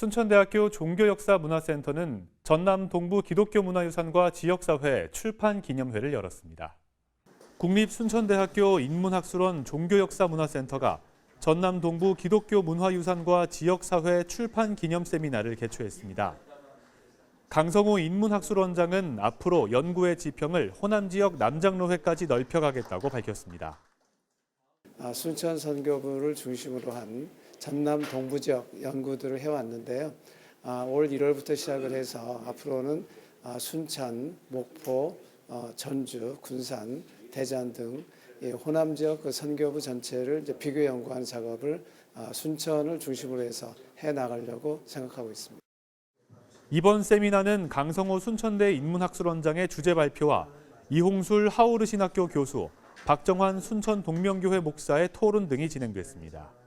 순천대학교 종교역사문화센터는 전남 동부 기독교 문화유산과 지역사회 출판 기념회를 열었습니다. 국립순천대학교 인문학술원 종교역사문화센터가 전남 동부 기독교 문화유산과 지역사회 출판 기념 세미나를 개최했습니다. 강성호 인문학술원장은 앞으로 연구의 지평을 호남 지역 남장로회까지 넓혀가겠다고 밝혔습니다. 아, 순천 선교부를 중심으로 한 전남 동부 지역 연구들을 해왔는데요. 아, 올 1월부터 시작을 해서 앞으로는 아, 순천, 목포, 어, 전주, 군산, 대전 등이 호남 지역 그 선교부 전체를 비교 연구하는 작업을 아, 순천을 중심으로 해서 해 나가려고 생각하고 있습니다. 이번 세미나는 강성호 순천대 인문학술원장의 주제 발표와 이홍술 하우르신학교 교수, 박정환 순천 동명교회 목사의 토론 등이 진행됐습니다.